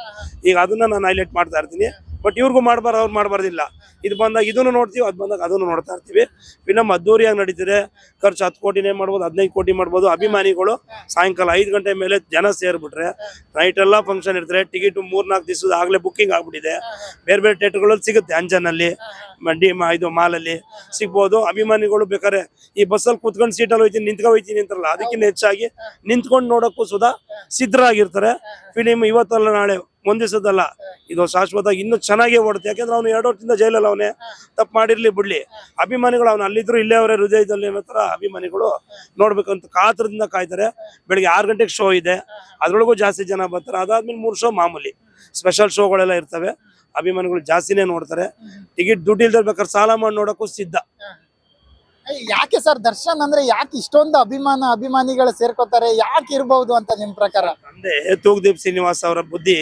ಈಗ ಅದನ್ನು ನಾನು ಹೈಲೈಟ್ ಮಾಡ್ತಾ ಇರ್ತೀನಿ. ಬಟ್ ಇವ್ರಿಗೂ ಮಾಡಬಾರ್ದು, ಅವ್ರು ಮಾಡಬಾರ್ದಿಲ್ಲ. ಇದು ಬಂದಾಗ ಇದನ್ನು ನೋಡ್ತೀವಿ, ಅದು ಬಂದಾಗ ಅದನ್ನು ನೋಡ್ತಾ ಇರ್ತೀವಿ. ಫಿಲಮ್ ಅದ್ದೂರಿಯಾಗಿ ನಡೀತಿದೆ, ಖರ್ಚು ಹತ್ತು ಕೋಟಿನೇ ಮಾಡ್ಬೋದು, ಹದಿನೈದು ಕೋಟಿ ಮಾಡ್ಬೋದು, ಅಭಿಮಾನಿಗಳು ಸಾಯಂಕಾಲ ಐದು ಗಂಟೆ ಮೇಲೆ ಜನ ಸೇರ್ಬಿಟ್ರೆ, ನೈಟ್ ಎಲ್ಲ ಫಂಕ್ಷನ್ ಇರ್ತಾರೆ ಟಿಕೆಟ್ ಮೂರ್ನಾಲ್ಕು ದಿವಸದ ಆಗಲೇ ಬುಕ್ಕಿಂಗ್ ಆಗ್ಬಿಟ್ಟಿದೆ. ಬೇರೆ ಬೇರೆ ಥಿಯೇಟರ್ಗಳಲ್ಲಿ ಸಿಗುತ್ತೆ, ಅಂಜನಲ್ಲಿ, ಮಂಡಿ ಇದು ಮಾಲಲ್ಲಿ ಸಿಗ್ಬೋದು. ಅಭಿಮಾನಿಗಳು ಬೇಕಾದ್ರೆ ಈ ಬಸ್ಸಲ್ಲಿ ಕುತ್ಕೊಂಡು ಸೀಟಲ್ಲಿ ಹೋಯ್ತೀನಿ ನಿಂತ್ಕೊಂಡು ಹೋಯ್ತೀನಿ ಅಂತಾರಲ್ಲ, ಅದಕ್ಕಿಂತ ಹೆಚ್ಚಾಗಿ ನಿಂತ್ಕೊಂಡು ನೋಡೋಕ್ಕೂ ಸುಧಾ ಸಿದ್ಧರಾಗಿರ್ತಾರೆ. ಫಿಲಿಮ್ ಇವತ್ತಲ್ಲ, ನಾಳೆ ಮುಂದಿಸೋದಲ್ಲ ಇದು ಶಾಶ್ವತ ಇನ್ನು ಚೆನ್ನಾಗಿ ಓಡುತ್ತೆ. ಯಾಕಂದ್ರೆ ಅವ್ನು ಎರಡು ವರ್ಷದಿಂದ ಜೈಲಲ್ಲಿ ಅವನೇ. ತಪ್ಪು ಮಾಡಿರ್ಲಿ ಬಿಡ್ಲಿ. ಅಭಿಮಾನಿಗಳು ಅವ್ನು ಅಲ್ಲಿದ್ರು ಇಲ್ಲೇ ಅವರೇ ಹೃದಯದಲ್ಲಿ ಅನ್ನೋ ಥರ ಅಭಿಮಾನಿಗಳು ನೋಡ್ಬೇಕಂತ ಕಾತರದಿಂದ ಕಾಯ್ತಾರೆ. ಬೆಳಿಗ್ಗೆ ಆರು ಗಂಟೆಗೆ ಶೋ ಇದೆ. ಅದ್ರೊಳಗೂ ಜಾಸ್ತಿ ಜನ ಬರ್ತಾರೆ. ಅದಾದ್ಮೇಲೆ ಮೂರು ಶೋ ಮಾಮೂಲಿ. ಸ್ಪೆಷಲ್ ಶೋಗಳೆಲ್ಲ ಇರ್ತವೆ. ಅಭಿಮಾನಿಗಳು ಜಾಸ್ತಿನೇ ನೋಡ್ತಾರೆ. ಟಿಕೆಟ್ ದುಡ್ಡು ಇಲ್ದಿರ್ಬೇಕಾದ್ರೆ ಬೇಕಾದ್ರೆ ಸಾಲ ಮಾಡಿ ನೋಡಕ್ಕೂ ಸಿದ್ಧ. ಯಾಕೆ ಸರ್ ದರ್ಶನ್ ಅಂದ್ರೆ ಯಾಕೆ ಇಷ್ಟೊಂದು ಅಭಿಮಾನ, ಅಭಿಮಾನಿಗಳು ಸೇರ್ಕೋತಾರೆ? ಯಾಕೆ ಇರಬಹುದು ಅಂತ ನಿಮ್ ಪ್ರಕಾರ? ತಂದೆ, ತೂಗದೀಪ್ ಶ್ರೀನಿವಾಸ್ ಅವರ ಬುದ್ಧಿ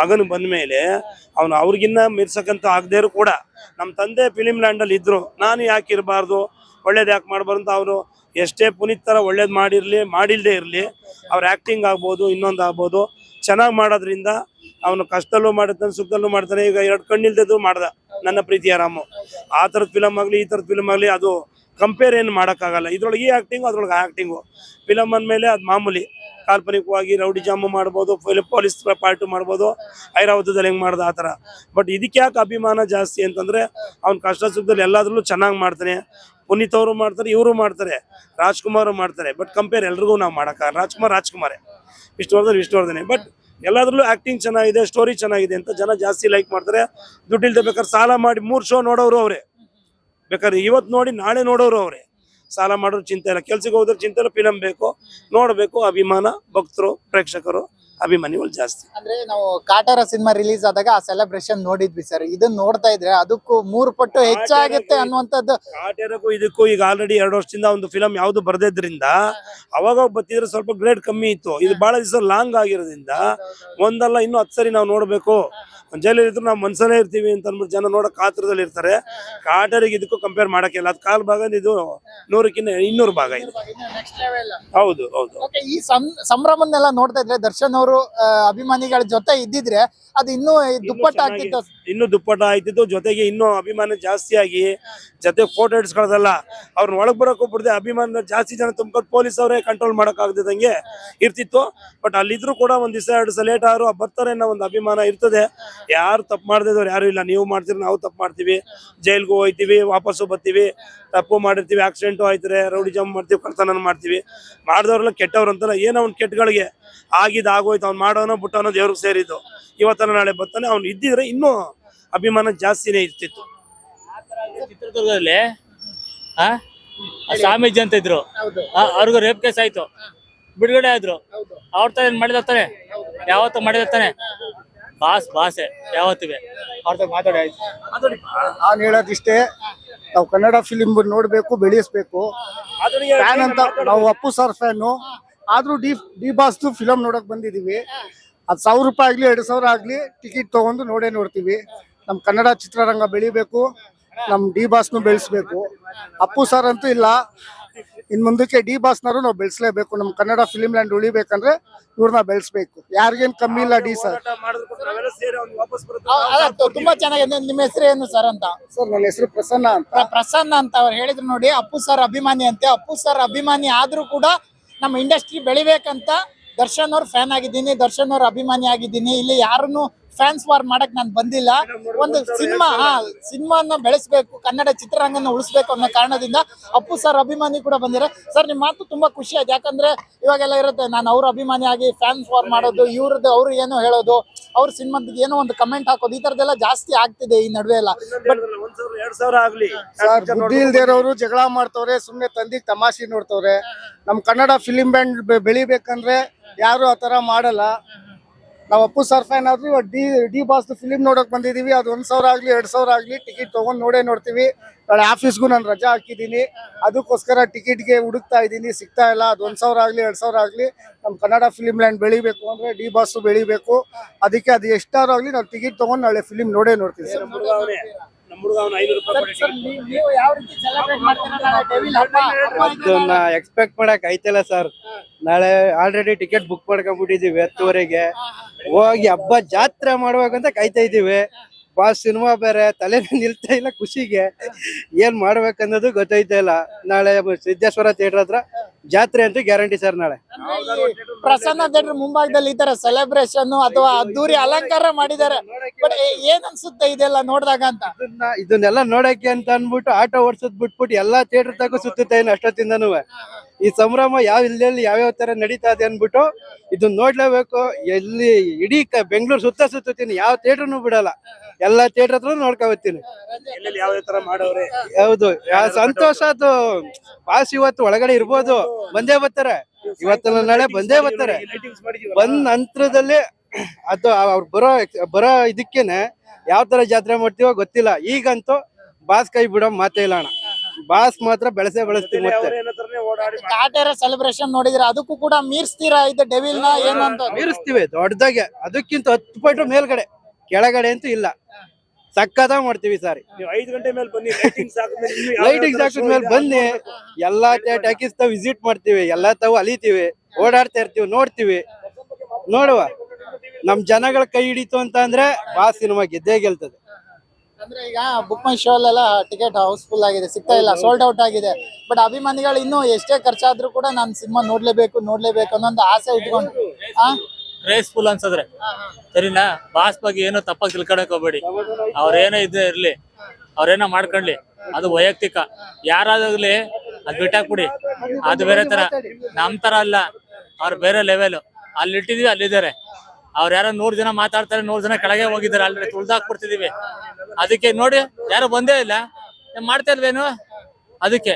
ಮಗನು ಬಂದ ಮೇಲೆ ಅವನು ಅವ್ರಿಗಿನ್ನ ಮೀರ್ಸಕ್ಕಂತ ಆಗದೇರು ಕೂಡ. ನಮ್ಮ ತಂದೆ ಫಿಲಿಂ ಲ್ಯಾಂಡ್ ಅಲ್ಲಿ ಇದ್ರು. ನಾನು ಯಾಕೆ ಇರಬಾರ್ದು? ಒಳ್ಳೇದು ಯಾಕೆ ಮಾಡಬಾರ್ದು ಅವರು ಎಷ್ಟೇ ಪುನೀತ್ ತರ ಒಳ್ಳೇದು ಮಾಡಿರ್ಲಿ ಮಾಡಿಲ್ಲದೆ ಇರಲಿ, ಅವ್ರ ಆಕ್ಟಿಂಗ್ ಆಗ್ಬೋದು, ಇನ್ನೊಂದು ಆಗ್ಬೋದು. ಚೆನ್ನಾಗಿ ಮಾಡೋದ್ರಿಂದ ಅವನು ಕಷ್ಟದಲ್ಲೂ ಮಾಡ್ತಾನೆ, ಸುಖದಲ್ಲೂ ಮಾಡ್ತಾನೆ. ಈಗ ಎರಡು ಕಣ್ಣಿಲ್ದದ್ದು ಮಾಡ್ದ. ನನ್ನ ಪ್ರೀತಿಯ ರಾಮು. ಆ ಥರದ ಫಿಲಮ್ ಆಗಲಿ, ಈ ಥರದ ಫಿಲಮ್ ಆಗಲಿ, ಅದು ಕಂಪೇರ್ ಏನು ಮಾಡೋಕ್ಕಾಗಲ್ಲ. ಇದ್ರೊಳಗೆ ಈ ಆ್ಯಕ್ಟಿಂಗು ಅದ್ರೊಳಗೆ ಆ್ಯಕ್ಟಿಂಗು ಫಿಲಮ್ ಅಂದಮೇಲೆ ಅದು ಮಾಮೂಲಿ. ಕಾಲ್ಪನಿಕವಾಗಿ ರೌಡಿ ಜಾಮು ಮಾಡ್ಬೋದು ಪೊಲೀಸ್ ಪಾರ್ಟು ಮಾಡ್ಬೋದು, ಐರಾವತದಲ್ಲಿ ಹೆಂಗೆ ಮಾಡ್ದ ಆ ಥರ. ಬಟ್ ಇದಕ್ಕೆ ಯಾಕೆ ಅಭಿಮಾನ ಜಾಸ್ತಿ ಅಂತಂದ್ರೆ, ಅವ್ನ ಕಷ್ಟ ಸುಖದಲ್ಲಿ ಎಲ್ಲಾದ್ರಲ್ಲೂ ಚೆನ್ನಾಗಿ ಮಾಡ್ತಾನೆ. ಪುನೀತ್ ಅವರು ಮಾಡ್ತಾರೆ, ಇವರು ಮಾಡ್ತಾರೆ. ರಾಜ್ಕುಮಾರ್ ಮಾಡ್ತಾರೆ. ಬಟ್ ಕಂಪೇರ್ ಎಲ್ರಿಗೂ ನಾವು ಮಾಡೋಕ್ಕ ರಾಜ್ಕುಮಾರ್ ರಾಜ್ಕುಮಾರೇ. ವಿಷ್ಣುವರ್ಧನ್, ವಿಷ್ಣುವರ್ಧನೆ. ಬಟ್ ಎಲ್ಲಾದ್ರಲ್ಲೂ ಆಕ್ಟಿಂಗ್ ಚೆನ್ನಾಗಿದೆ ಸ್ಟೋರಿ ಚೆನ್ನಾಗಿದೆ ಅಂತ ಜನ ಜಾಸ್ತಿ ಲೈಕ್ ಮಾಡ್ತಾರೆ. ದುಡ್ಡಿಲ್ದೆ ಬೇಕಾದ್ರೆ ಸಾಲ ಮಾಡಿ ಮೂರು ಶೋ ನೋಡೋರು ಅವರೇ. ಬೇಕಾದ್ರೆ ಇವತ್ತು ನೋಡಿ ನಾಳೆ ನೋಡೋರು ಅವರೇ. ಸಾಲ ಮಾಡೋರು ಚಿಂತೆ ಇಲ್ಲ. ಕೆಲ್ಸಕ್ಕೆ ಹೋದ್ರೆ ಚಿಂತೆ ಇಲ್ಲ ಫಿಲಮ್ ಬೇಕು. ನೋಡಬೇಕು ಅಭಿಮಾನ ಭಕ್ತರು ಪ್ರೇಕ್ಷಕರು ಅಭಿಮಾನಿಗಳು ಜಾಸ್ತಿ. ಅಂದ್ರೆ ನಾವು ಕಾಟಾರ ಸಿನಿಮಾ ರಿಲೀಸ್ ಆದಾಗ ಆ ಸೆಲೆಬ್ರೇಷನ್ ನೋಡಿದ್ವಿ ಸರ್ ಇದನ್ನ ನೋಡ್ತಾ ಇದ್ರೆ ಅದಕ್ಕೂ ಮೂರು ಪಟ್ಟು ಹೆಚ್ಚಾಗುತ್ತೆ ಅನ್ನುವಂಥದ್ದು. ಕಾಟಾರಕ್ಕೂ ಇದಕ್ಕೂ ಈಗ ಆಲ್ರೆಡಿ ಎರಡು ವರ್ಷದಿಂದ ಒಂದು ಫಿಲಮ್ ಯಾವ್ದು ಬರ್ದಿದ್ರಿಂದ ಅವಾಗ ಬತ್ತಿದ್ರೆ ಸ್ವಲ್ಪ ಗ್ರೇಡ್ ಕಮ್ಮಿ ಇತ್ತು. ಇದು ಬಹಳ ದಿವಸ ಲಾಂಗ್ ಆಗಿರೋದ್ರಿಂದ ಒಂದಲ್ಲ ಇನ್ನೂ ಹತ್ತು ಸರಿ ನಾವು ನೋಡ್ಬೇಕು. ಜೈಲಲ್ಲಿ ಇದ್ರು ನಾವು ಮನ್ಸಲ್ಲೇ ಇರ್ತೀವಿ ಅಂತ ಅಂದ್ಬಿಟ್ಟು ಜನ ನೋಡಕ್ ಕಾತ್ರದಲ್ಲಿ ಇರ್ತಾರೆ. ಕಾಟರಿಗೆ ಇದಕ್ಕೂ ಕಂಪೇರ್ ಮಾಡಕ್ಕಿಲ್ಲ ಅದು ಕಾಲ್ ಭಾಗ ಇದು ನೂರಕ್ಕಿಂತ ಇನ್ನೂರು ಭಾಗ ಇದೆ. ಹೌದು ಹೌದು. ಈ ಸಂಭ್ರಮನ್ನೆಲ್ಲ ನೋಡ್ತಾ ಇದ್ರೆ ದರ್ಶನ್ ಅವರು ಅಭಿಮಾನಿಗಳ ಜೊತೆ ಇದ್ದಿದ್ರೆ ಅದು ಇನ್ನೂ ದುಪ್ಪಟ್ಟ ಆಗ್ತಿತ್ತು. ಇನ್ನು ದುಪ್ಪಟ್ಟ ಆಗ್ತಿತ್ತು. ಜೊತೆಗೆ ಇನ್ನೂ ಅಭಿಮಾನ ಜಾಸ್ತಿ ಆಗಿ ಜೊತೆ ಫೋಟೋ ಇಡ್ಸ್ಕೊಳ್ಳೋದಲ್ಲ ಅವ್ರನ್ನ ಒಳಗ್ ಬರಕ್ ಬಿಡದೆ ಅಭಿಮಾನ ಜಾಸ್ತಿ ಜನ ತುಂಬ್ಕೊಂಡು ಪೊಲೀಸ್ ಅವರೇ ಕಂಟ್ರೋಲ್ ಮಾಡಕ್ ಆಗದಂಗೆ ಇರ್ತಿತ್ತು. ಬಟ್ ಅಲ್ಲಿದ್ರು ಕೂಡ ಒಂದ್ ದಿವಸ ಎರಡು ದಿವಸ ಲೇಟ್ ಆದ್ರು ಬರ್ತಾರೆ ಅನ್ನೋ ಒಂದು ಅಭಿಮಾನ ಇರ್ತದೆ. ಯಾರು ತಪ್ಪು ಮಾಡ್ದಿದ್ದವ್ರು ಯಾರು ಇಲ್ಲ. ನೀವು ಮಾಡ್ತೀರಿ ನಾವು ತಪ್ಪು ಮಾಡ್ತೀವಿ. ಜೈಲ್ಗೂ ಹೋಗ್ತೀವಿ ವಾಪಸ್ಸು ಬರ್ತೀವಿ. ತಪ್ಪು ಮಾಡಿರ್ತೀವಿ ಆಕ್ಸಿಡೆಂಟು ಆಯ್ತಾರೆ ರೌಡಿ ಜಂಪ್ ಮಾಡ್ತೀವಿ ಕಳ್ತನ ಮಾಡ್ತೀವಿ. ಮಾಡಿದವ್ರೆಲ್ಲ ಕೆಟ್ಟವ್ರು ಅಂತಲ್ಲ ಏನೋ ಅವ್ನ ಕೆಟ್ಟಗಳಿಗೆ ಆಗಿದ್ ಆಗೋಯ್ತು. ಅವ್ನು ಮಾಡೋನ ಬಿಟ್ಟವನೋ ದೇವ್ರಿಗೆ ಸೇರಿದ್ದು. ಇವತ್ತನ ನಾಳೆ ಬರ್ತಾನೆ. ಅವ್ನು ಇದ್ದಿದ್ರೆ ಇನ್ನೂ ಅಭಿಮಾನ ಜಾಸ್ತಿನೇ ಇರ್ತಿತ್ತು. ಚಿತ್ರದುರ್ಗದಲ್ಲಿ ಸ್ವಾಮೀಜಿ ಅಂತ ಇದ್ರು. ಅವ್ರಿಗೂ ರೇಪ್ ಕೇಸ್ ಆಯ್ತು. ಬಿಡುಗಡೆ ಆದ್ರು. ಹೌದು. ಅವ್ರ ತ ಏನ್ ಮಾಡಿದ ತಾನೆ ಯಾವತ್ತು ಮಾಡಿದ ತಾನೆ ಬಾಸ್ ಭಾಷೆ ಯಾವತ್ತಿವೆ ಮಾತಾಡಿ ಆಯ್ತು. ನಾನು ಹೇಳೋದಿಷ್ಟೇ ನಾವು ಕನ್ನಡ ಫಿಲಿಮ್ ನೋಡ್ಬೇಕು ಬೆಳೆಸ್ಬೇಕು. ಫ್ಯಾನ್ ಅಂತ ನಾವು ಅಪ್ಪು ಸರ್ ಫ್ಯಾನು ಆದ್ರೂ ಡಿ ಡಿ ಬಾಸ್ ಫಿಲಮ್ ನೋಡಕ್ ಬಂದಿದೀವಿ. ಅದ್ ಸಾವಿರ ರೂಪಾಯಿ ಆಗ್ಲಿ ಎರಡು ಸಾವಿರ ಆಗ್ಲಿ ಟಿಕೆಟ್ ತಗೊಂಡು ನೋಡೇ ನೋಡ್ತೀವಿ. ನಮ್ ಕನ್ನಡ ಚಿತ್ರರಂಗ ಬೆಳಿಬೇಕು ನಮ್ ಡಿ ಬಾಸ್ನು ಬೆಳೆಸ್ಬೇಕು. ಅಪ್ಪು ಸರ್ ಅಂತೂ ಇಲ್ಲ ಇನ್ ಮುಂದಕ್ಕೆ ಡಿ ಬಾಸ್ನವರು ನಾವು ಬೆಳೆಸಲೇಬೇಕು. ನಮ್ಮ ಕನ್ನಡ ಫಿಲಿಂ ಲ್ಯಾಂಡ್ ಉಳಿಬೇಕಂದ್ರೆ ಇವ್ರನ್ನ ಬೆಳೆಸ್ಬೇಕು. ಯಾರಿಗೇನ್ ಕಮ್ಮಿ ಇಲ್ಲ ಡಿ ಸರ್. ತುಂಬಾ ಚೆನ್ನಾಗಿದೆ. ನಿಮ್ಮ ಹೆಸರು ಏನು ಸರ್ ಅಂತ? ಸರ್ ನನ್ನ ಹೆಸರು ಪ್ರಸನ್ನ ಅಂತ. ಪ್ರಸನ್ನ ಅಂತ ಅವ್ರು ಹೇಳಿದ್ರು ನೋಡಿ ಅಪ್ಪು ಸರ್ ಅಭಿಮಾನಿ ಅಂತೆ. ಅಪ್ಪು ಸರ್ ಅಭಿಮಾನಿ ಆದ್ರೂ ಕೂಡ ನಮ್ಮ ಇಂಡಸ್ಟ್ರಿ ಬೆಳಿಬೇಕಂತ ದರ್ಶನ್ ಅವ್ರ ಫ್ಯಾನ್ ಆಗಿದ್ದೀನಿ ದರ್ಶನ್ ಅವ್ರ ಅಭಿಮಾನಿ ಆಗಿದ್ದೀನಿ. ಇಲ್ಲಿ ಯಾರನ್ನು ಫ್ಯಾನ್ಸ್ ವಾರ್ ಮಾಡಕ್ ನಾನು ಬಂದಿಲ್ಲ. ಒಂದು ಸಿನಿಮಾ ಸಿನಿಮಾನ ಬೆಳೆಸ್ಬೇಕು, ಕನ್ನಡ ಚಿತ್ರರಂಗನ ಉಳಿಸ್ಬೇಕು ಅನ್ನೋ ಕಾರಣದಿಂದ ಅಪ್ಪು ಸರ್ ಅಭಿಮಾನಿ ಕೂಡ ಬಂದಿರ ಸರ್ ನಿಮ್ಮ ಮಾತು ತುಂಬಾ ಖುಷಿ ಆಯ್ತು. ಯಾಕಂದ್ರೆ ಇವಾಗೆಲ್ಲ ಇರುತ್ತೆ, ನಾನು ಅವ್ರ ಅಭಿಮಾನಿ ಆಗಿ ಫ್ಯಾನ್ಸ್ ವಾರ್ ಮಾಡೋದು, ಇವ್ರದ್ದು ಅವ್ರು ಏನೋ ಹೇಳೋದು, ಅವ್ರ ಸಿನಿಮಾದ ಏನೋ ಒಂದು ಕಮೆಂಟ್ ಹಾಕೋದು, ಈ ತರದೆಲ್ಲ ಜಾಸ್ತಿ ಆಗ್ತಿದೆ ಈ ನಡುವೆ ಎಲ್ಲ. ಬಟ್ ಸರ್, ಬುದ್ಧಿ ಇಲ್ದೇ ಇರೋರು ಜಗಳ ಮಾಡ್ತವ್ರೆ, ಸುಮ್ನೆ ತಂದಿ ತಮಾಷೆ ನೋಡ್ತವ್ರೆ. ನಮ್ ಕನ್ನಡ ಫಿಲಿಂ ಬ್ಯಾಂಡ್ ಬೆಳಿಬೇಕಂದ್ರೆ ಯಾರು ಆ ತರ ಮಾಡಲ್ಲ. ನಾವ್ ಅಪ್ಪು ಸರ್ ಫ್ಯಾನ್ ಆದ್ರೂ ಡಿ ಡಿ ಬಾಸ್ ಫಿಲಿಮ್ ನೋಡಕ್ ಬಂದಿದೀವಿ. ಅದು ಒಂದ್ ಸಾವಿರ ಆಗ್ಲಿ, ಎರಡ್ ಸಾವಿರ ಆಗ್ಲಿ ಟಿಕೆಟ್ ತಗೊಂಡ್ ನೋಡೇ ನೋಡ್ತೀವಿ. ನಾಳೆ ಆಫೀಸ್ಗೂ ನಾನು ರಜಾ ಹಾಕಿದ್ದೀನಿ ಅದಕ್ಕೋಸ್ಕರ ಟಿಕೆಟ್ಗೆ ಹುಡುಕ್ತಾ ಇದ್ದೀನಿ ಸಿಗ್ತಾ ಇಲ್ಲ. ಅದು ಒಂದ್ ಸಾವಿರ ಆಗ್ಲಿ, ಎರಡ್ ಸಾವಿರ ಆಗ್ಲಿ ನಮ್ ಕನ್ನಡ ಫಿಲಿಮ್ ಲ್ಯಾಂಡ್ ಬೆಳಿಬೇಕು ಅಂದ್ರೆ ಡಿ ಬಾಸ್ ಬೆಳಿಬೇಕು. ಅದಕ್ಕೆ ಅದು ಎಷ್ಟಾರು ಆಗಲಿ ನಾವು ಟಿಕೆಟ್ ತಗೊಂಡ್ ನಾಳೆ ಫಿಲಿಮ್ ನೋಡೇ ನೋಡ್ತೀವಿ ಸರ್ ಅದನ್ನ ಎಕ್ಸ್ಪೆಕ್ಟ್ ಮಾಡಕ್ ಐತಲ್ಲ ಸರ್. ನಾಳೆ ಆಲ್ರೆಡಿ ಟಿಕೆಟ್ ಬುಕ್ ಮಾಡ್ಕೊಂಡ್ಬಿಟ್ಟಿದೀವಿ ಹತ್ತುವರೆಗೆ. ಹೋಗಿ ಹಬ್ಬ ಜಾತ್ರೆ ಮಾಡ್ಬೇಕಂತ ಕಾಯ್ತಾ ಇದೀವಿ. ಬಾ ಸಿನಿಮಾ ಬೇರೆ ತಲೆ ನಿಲ್ತಾ ಇಲ್ಲ ಖುಷಿಗೆ. ಏನ್ ಮಾಡ್ಬೇಕನ್ನೋದು ಗೊತ್ತೈತಾ ಇಲ್ಲ. ನಾಳೆ ಸಿದ್ದೇಶ್ವರ ಥಿಯೇಟರ್ ಹತ್ರ ಜಾತ್ರೆ ಅಂತ ಗ್ಯಾರಂಟಿ ಸರ್ ನಾಳೆ. ಪ್ರಸನ್ನ ಥಿಯೇಟರ್ ಮುಂಭಾಗದಲ್ಲಿ ಈ ತರ ಸೆಲೆಬ್ರೇಷನ್ ಅಥವಾ ಅದ್ದೂರಿ ಅಲಂಕಾರ ಮಾಡಿದ್ದಾರೆ. ಬಟ್ ಏನ್ ಅನ್ಸುತ್ತೆ ಇದೆಲ್ಲ ನೋಡಿದಾಗ ಅಂತ? ಇದನ್ನ ಇದನ್ನೆಲ್ಲ ನೋಡಕ್ಕೆ ಅಂತ ಅನ್ಬಿಟ್ಟು ಆಟೋ ಓಡ್ಸೋದ್ ಬಿಟ್ಬಿಟ್ಟು ಎಲ್ಲಾ ಥಿಯೇಟರ್ ತಗೋ ಸುತ್ತುತ್ತಾ ಇನ್ನು ಅಷ್ಟೊತ್ತಿಂದನೂ ಈ ಸಂಭ್ರಮ ಯಾವ ಇಲ್ಲೆಲ್ಲಿ ಯಾವ್ಯಾವ ತರ ನಡೀತಾ ಇದೆ ಅನ್ಬಿಟ್ಟು ಇದನ್ನ ನೋಡ್ಲೇಬೇಕು. ಎಲ್ಲಿ ಇಡೀ ಬೆಂಗಳೂರು ಸುತ್ತ ಸುತ್ತೀನಿ ಯಾವ ಥಿಯೇಟರ್ನು ಬಿಡಲ್ಲ. ಎಲ್ಲಾ ಥಿಯೇಟರ್ ಹತ್ರ ನೋಡ್ಕೊ ಬರ್ತೀನಿ ಎಲ್ಲೆಲ್ಲಿ ಯಾವ ತರ ಮಾಡವ್ರೆ? ಹೌದು ಸಂತೋಷ ಅದು. ಬಾಸ್ ಇವತ್ತು ಒಳಗಡೆ ಇರ್ಬೋದು. ಬಂದೇ ಬರ್ತಾರೆ. ಇವತ್ತು ನಾಳೆ ಬಂದೇ ಬರ್ತಾರೆ. ಬಂದ ಬಂದ್ ನಂತರದಲ್ಲಿ ಅದು ಅವ್ರು ಬರೋ ಬರೋ ಇದಕ್ಕೇನೆ ಯಾವ ತರ ಜಾತ್ರೆ ಮಾಡ್ತೀವೋ ಗೊತ್ತಿಲ್ಲ. ಈಗಂತೂ ಬಾಸ್ ಕೈ ಬಿಡೋ ಮಾತೇ ಇಲ್ಲ ಅಣ್ಣ. ಬಾಸ್ ಮಾತ್ರ ಬೆಳೆಸೇ ಬೆಳೆಸ್ತೀವಿ ಮತ್ತೆ. ಕಾಟೇರ ಸೆಲೆಬ್ರೇಷನ್ ನೋಡಿದ್ರೆ ಅದಕ್ಕೂ ಕೂಡ ಮೀರ್ಸ್ತೀರಾ ಇದು ಡೆವಿಲ್ನ ಏನು ಅಂತ. ಮೀರಿಸ್ತೀವಿ ದೊಡ್ಡದಾಗೆ. ಅದಕ್ಕಿಂತ ಹತ್ತು ಪಾಯಿಂಟ್ ಮೇಲ್ಗಡೆ. ಕೆಳಗಡೆ ಅಂತೂ ಇಲ್ಲ. ಸಕ್ಕದ ಮಾಡ್ತೀವಿ ಸಾರಿ. ನೀವು ಐದು ಗಂಟೆ ಮೇಲೆ ಬನ್ನಿ ಲೈಟಿಂಗ್ ಬನ್ನಿ. ಎಲ್ಲಾ ಟ್ಯಾಕಿಸ್ ವಿಸಿಟ್ ಮಾಡ್ತೀವಿ. ಎಲ್ಲಾ ತಾವು ಅಲಿತೀವಿ. ಓಡಾಡ್ತಾ ಇರ್ತೀವಿ ನೋಡ್ತೀವಿ. ನೋಡುವ. ನಮ್ ಜನಗಳ ಕೈ ಹಿಡಿತು ಅಂತ ಅಂದ್ರೆ ಆ ಸಿನಿಮಾ ಗೆದ್ದೇ ಗೆಲ್ತದೆ. ಅಂದ್ರೆ ಈಗ ಬುಕ್ ಮೈ ಶೋ ಅಲ್ಲೆಲ್ಲ ಟಿಕೆಟ್ ಹೌಸ್ಫುಲ್ ಆಗಿದೆ ಸಿಗ್ತಾ ಇಲ್ಲ ಸೋಲ್ಡ್ ಔಟ್ ಆಗಿದೆ. ಬಟ್ ಅಭಿಮಾನಿಗಳು ಇನ್ನೂ ಎಷ್ಟೇ ಖರ್ಚಾದ್ರೂ ಕೂಡ ನಾನು ಸಿನಿಮಾ ನೋಡ್ಲೇಬೇಕು ನೋಡ್ಲೇಬೇಕು ಅನ್ನೋ ಒಂದು ಆಸೆ ಇಟ್ಕೊಂಡು. ಆ? ಗ್ರೇಸ್ಫುಲ್ ಅನ್ಸದ್ರೆ. ಸರಿನಾ? ಬಾಸ್ ಬಗ್ಗೆ ಏನೋ ತಪ್ಪಾಗಿ ತಿಳ್ಕೊಳಕ್ ಹೋಗ್ಬೇಡಿ. ಅವ್ರೇನೋ ಇದ್ದೇ ಇರ್ಲಿ. ಅವ್ರೇನೋ ಮಾಡ್ಕೊಳ್ಳಿ ಅದು ವೈಯಕ್ತಿಕ. ಯಾರಾದಾಗ್ಲಿ ಅದ್ ಬಿಟ್ಟಾಕ್ಬಿಡಿ. ಅದು ಬೇರೆ ತರ ನಮ್ ತರ ಅಲ್ಲ. ಅವ್ರ ಬೇರೆ ಲೆವೆಲ್ ಅಲ್ಲಿ ಇಟ್ಟಿದೀವಿ ಅಲ್ಲಿದ್ದಾರೆ. ಅವ್ರು ಯಾರೋ ನೂರ್ ಜನ ಮಾತಾಡ್ತಾರೆ ನೂರ್ ಜನ ಕೆಳಗೆ ಹೋಗಿದ್ದಾರೆ ಆಲ್ರೆಡಿ ತುಳ್ದಾಕ್ಬಿಡ್ತಿದೀವಿ. ಅದಕ್ಕೆ ನೋಡಿ ಯಾರು ಬಂದೇ ಇಲ್ಲ. ಏನ್ ಮಾಡ್ತಾ ಇಲ್ವೇನು ಅದಕ್ಕೆ.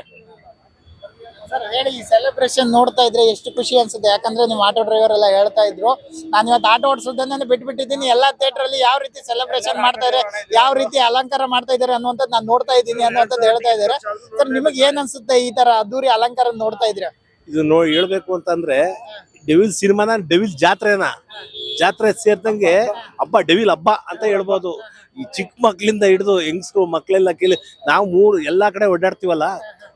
ಸರ್ ಹೇಳಿ ಈ ಸೆಲೆಬ್ರೇಷನ್ ನೋಡ್ತಾ ಇದ್ರೆ ಎಷ್ಟು ಖುಷಿ ಅನ್ಸುತ್ತೆ? ಯಾಕಂದ್ರೆ ನೀವು ಆಟೋ ಡ್ರೈವರ್ ಎಲ್ಲ ಹೇಳ್ತಾ ಇದ್ರು. ನಾನು ಇವತ್ತು ಆಟೋ ಓಡಿಸೋದನ್ನ ಬಿಟ್ಬಿಟ್ಟಿದ್ದೀನಿ. ಎಲ್ಲಾ ಥಿಯೇಟರ್ ಅಲ್ಲಿ ಯಾವ ರೀತಿ ಸೆಲೆಬ್ರೇಷನ್ ಮಾಡ್ತಾ ಇದ್ದಾರೆ ಯಾವ ರೀತಿ ಅಲಂಕಾರ ಮಾಡ್ತಾ ಇದ್ದಾರೆ ಅನ್ನುವಂಥದ್ದು ನಾನು ನೋಡ್ತಾ ಇದ್ದೀನಿ ಅನ್ನುವಂಥದ್ದು ಹೇಳ್ತಾ ಇದಾರೆ. ಸರ್ ನಿಮಗೆ ಏನ್ ಅನ್ಸುತ್ತೆ ಈ ತರ ಅದ್ದೂರಿ ಅಲಂಕಾರ ನೋಡ್ತಾ ಇದ್ರೆ? ಇದು ನೋ ಹೇಳ್ಬೇಕು ಅಂತಂದ್ರೆ ಡೆವಿಲ್ ಸಿನಿಮಾನ, ಡೆವಿಲ್ ಜಾತ್ರೆನ. ಜಾತ್ರೆ ಸೇರ್ದಂಗೆ ಹಬ್ಬ, ಡೆವಿಲ್ ಹಬ್ಬ ಅಂತ ಹೇಳ್ಬೋದು. ಈ ಚಿಕ್ಕ ಮಕ್ಕಳಿಂದ ಹಿಡಿದು ಹೆಂಗಸ್ರು ಮಕ್ಕಳೆಲ್ಲ ಕೇಳಿ, ನಾವು ಮೂರು ಎಲ್ಲಾ ಕಡೆ ಓಡಾಡ್ತೀವಲ್ಲ?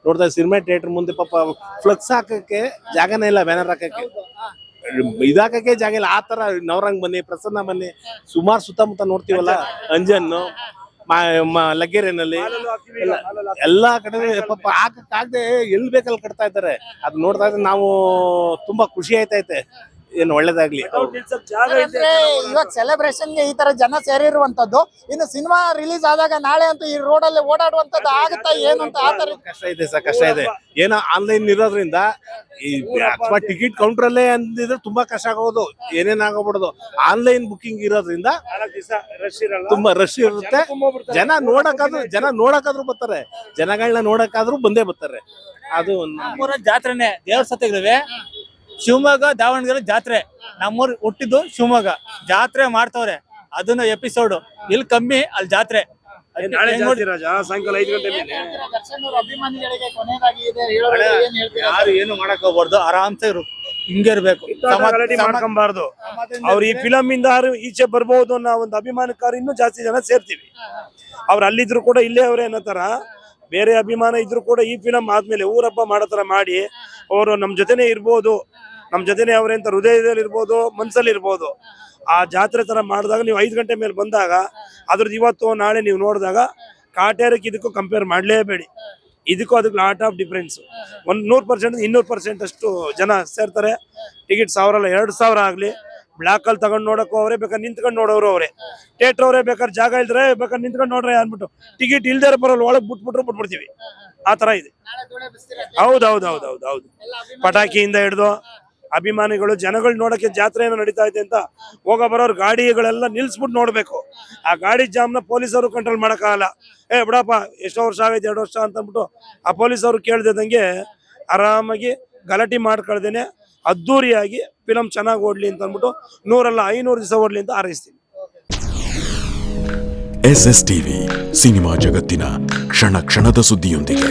ನೋಡ್ತಾ ಸಿನಿಮಾ ಥಿಯೇಟರ್ ಮುಂದೆ ಪಾಪ ಫ್ಲಕ್ಸ್ ಹಾಕಕ್ಕೆ ಜಾಗನೇ ಇಲ್ಲ, ಬ್ಯಾನರ್ ಹಾಕಕ್ಕೆ. ಇದಾಕಕ್ಕೆ ಜಾಗ ಇಲ್ಲ. ಆ ತರ ನವರಂಗ್ ಬನ್ನಿ, ಪ್ರಸನ್ನ ಬನ್ನಿ. ಸುಮಾರು ಸುತ್ತಮುತ್ತ ನೋಡ್ತೀವಲ್ಲ, ಅಂಜನ್ನು. ಲಗ್ಗೆರೆನಲ್ಲಿ ಎಲ್ಲಾ ಕಡೆ ಪಾಪ ಹಾಕಕ್ಕಾಗದೆ ಎಲ್ಲಿ ಬೇಕಲ್ಲಿ ಕಟ್ತಾ ಇದ್ದಾರೆ. ಅದ್ ನೋಡ್ತಾ ಇದ್ರೆ ನಾವು ತುಂಬಾ ಖುಷಿ ಆಯ್ತೈತೆ. ಏನ್ ಒಳ್ಳೇದಾಗ್ಲಿ. ಇವಾಗ ಸೆಲೆಬ್ರೇಷನ್ಗೆ ಈ ತರ ಜನ ಸೇರಿರುವಂತದ್ದು ಇನ್ನು ಸಿನಿಮಾ ರಿಲೀಸ್ ಆದಾಗ ನಾಳೆ ಅಂತೂ ಈ ರೋಡ್ ಅಲ್ಲಿ ಓಡಾಡುವಂತದ್ದು ಆಗುತ್ತಾ ಏನು ಅಂತ ಆ ತರ ಕಷ್ಟ ಇದೆ ಸರ್ ಕಷ್ಟ ಇದೆ. ಏನೋ ಆನ್ಲೈನ್ ಇರೋದ್ರಿಂದ ಈ ಅಥವಾ ಟಿಕೆಟ್ ಕೌಂಟರ್ ಅಲ್ಲೇ ಅಂದಿದ್ರೆ ತುಂಬಾ ಕಷ್ಟ ಆಗೋದು ಏನೇನ್ ಆನ್ಲೈನ್ ಬುಕಿಂಗ್ ಇರೋದ್ರಿಂದ ತುಂಬಾ ರಶ್ ಇರುತ್ತೆ. ಜನ ನೋಡಕ್ಕಾದ್ರೂ ಜನ ನೋಡಕ್ಕಾದ್ರೂ ಬರ್ತಾರೆ. ಜನಗಳನ್ನ ನೋಡಕ್ಕಾದ್ರೂ ಬಂದೇ ಬರ್ತಾರೆ. ಅದು ಜಾತ್ರೆನೆ ದೇವ್ರ ಸತ್ಯಗಳಿವೆ ಶಿವಮೊಗ್ಗ ದಾವಣಗೆರೆ ಜಾತ್ರೆ. ನಮ್ಮೂರ್ ಹುಟ್ಟಿದ್ದು ಶಿವಮೊಗ್ಗ. ಜಾತ್ರೆ ಮಾಡ್ತವ್ರೆ. ಅದನ್ನ ಎಪಿಸೋಡ್ ಇಲ್ಲಿ ಕಮ್ಮಿ ಅಲ್ಲಿ ಜಾತ್ರೆ. ನಾಳೆ ಹೆಂಗ್ ಜಾಸ್ತಿ ರಾಜ? ಸಾಯಂಕಾಲ ಐದು ಗಂಟೆ ಮೇಲೆ. ದರ್ಶನ್ ಅವ್ರ ಅಭಿಮಾನಿಗಳಿಗೆ ಕೊನೆಯದಾಗಿ ಇದೆ. ಹೇಳೋದು ಏನ್ ಹೇಳ್ತೀರಾ ಯಾರು ಏನು ಮಾಡಕ್ ಹೋಗ್ಬಾರ್ದು. ಆರಾಮ್ಸೆ ಇರು. ಹಿಂಗೆ ಇರ್ಬೇಕು. ಇಂಥವ್ರನ್ನ ಗಲಾಟೆ ಮಾಡ್ಕೊಂಬಾರ್ದು ಅವ್ರ ಈ ಫಿಲಂ ಇಂದ ಯಾರು ಈಚೆ ಬರ್ಬಹುದು ಅನ್ನೋ ಒಂದು ಅಭಿಮಾನಕಾರ ಇನ್ನೂ ಜಾಸ್ತಿ ಜನ ಸೇರ್ತೀವಿ. ಅವ್ರು ಅಲ್ಲಿದ್ರು ಕೂಡ ಇಲ್ಲೇ ಅವ್ರೆ ಅನ್ನೋ ತರ. ಬೇರೆ ಅಭಿಮಾನ ಇದ್ರು ಕೂಡ ಈ ಫಿಲಂ ಆದ್ಮೇಲೆ ಊರಪ್ಪ ಮಾಡೋ ತರ ಮಾಡಿ ಅವರು ನಮ್ಮ ಜೊತೆನೆ ಇರ್ಬೋದು ನಮ್ಮ ಜೊತೆನೆ ಅವ್ರೆ ಅಂತ ಹೃದಯದಲ್ಲಿ ಇರ್ಬೋದು, ಮನ್ಸಲ್ಲಿ ಇರ್ಬೋದು. ಆ ಜಾತ್ರೆ ತರ ಮಾಡಿದಾಗ ನೀವು ಐದು ಗಂಟೆ ಮೇಲೆ ಬಂದಾಗ, ಅದ್ರದ್ದು ಇವತ್ತು ನಾಳೆ ನೀವು ನೋಡಿದಾಗ ಕಾಟೇರಕ್ಕೆ ಇದಕ್ಕೂ ಕಂಪೇರ್ ಮಾಡಲೇಬೇಡಿ. ಇದಕ್ಕೂ ಅದಕ್ಕೆ ಲಾಟ್ ಆಫ್ ಡಿಫ್ರೆನ್ಸ್ ಒಂದು ನೂರು ಪರ್ಸೆಂಟ್ ಇನ್ನೂರು ಪರ್ಸೆಂಟ್ ಅಷ್ಟು ಜನ ಸೇರ್ತಾರೆ. ಟಿಕೆಟ್ ಸಾವಿರ ಅಲ್ಲ, ಎರಡು ಸಾವಿರ ಆಗ್ಲಿ. ಬ್ಲಾಕ್ ಅಲ್ಲಿ ತಗೊಂಡ್ ನೋಡಕ್ಕೂ ಅವರೇ ಬೇಕಾದ್ರೆ ನಿಂತ್ಕೊಂಡು ನೋಡೋರು ಅವರೇ. ಥಿಯೇಟರ್ ಅವರೇ ಬೇಕಾದ್ರೆ ಜಾಗ ಇಲ್ದ್ರೆ ಬೇಕಾದ್ರೆ ನಿಂತ್ಕೊಂಡು ನೋಡ್ರೆ ಅಂದ್ಬಿಟ್ಟು ಟಿಕೆಟ್ ಇಲ್ದೇ ಬರೋಲ್ಲ ಒಳಗೆ ಬಿಟ್ಬಿಟ್ರು ಬಿಟ್ಬಿಡ್ತೀವಿ. ಆ ತರ ಇದೆ? ಹೌದು ಹೌದು ಹೌದು ಹೌದು ಹೌದು ಪಟಾಕಿಯಿಂದ ಹಿಡಿದು ಅಭಿಮಾನಿಗಳು, ಜನಗಳು ನೋಡಕ್ಕೆ ಜಾತ್ರೆ ಏನೋ ನಡೀತಾ ಇದೆ ಅಂತ ಹೋಗ ಬರೋರು ಗಾಡಿಗಳೆಲ್ಲ ನಿಲ್ಸ್ಬಿಟ್ಟು ನೋಡ್ಬೇಕು. ಆ ಗಾಡಿ ಜಾಮ್ನ ಪೊಲೀಸರು ಕಂಟ್ರೋಲ್ ಮಾಡಕ್ಕಾಗಲ್ಲ. ಏ ಬಿಡಪ್ಪ, ಎಷ್ಟೋ ವರ್ಷ ಆಗೈತೆ, ಎರಡು ವರ್ಷ ಅಂತ ಅಂದ್ಬಿಟ್ಟು ಆ ಪೊಲೀಸರು ಕೇಳ್ದಿದ್ದಂಗೆ ಆರಾಮಾಗಿ ಗಲಾಟೆ ಮಾಡ್ಕೊಳ್ದೇನೆ ಅದ್ದೂರಿಯಾಗಿ ಫಿಲಮ್ ಚೆನ್ನಾಗಿ ಓಡ್ಲಿ ಅಂತ ಅಂದ್ಬಿಟ್ಟು ನೂರಲ್ಲ ಐನೂರು ದಿವಸ ಓಡ್ಲಿ ಅಂತ ಹಾರೈಸ್ತೀನಿ ಎಸ್ ಎಸ್ ಟಿವಿ ಸಿನಿಮಾ ಜಗತ್ತಿನ ಕ್ಷಣ ಕ್ಷಣದ ಸುದ್ದಿಯೊಂದಿಗೆ.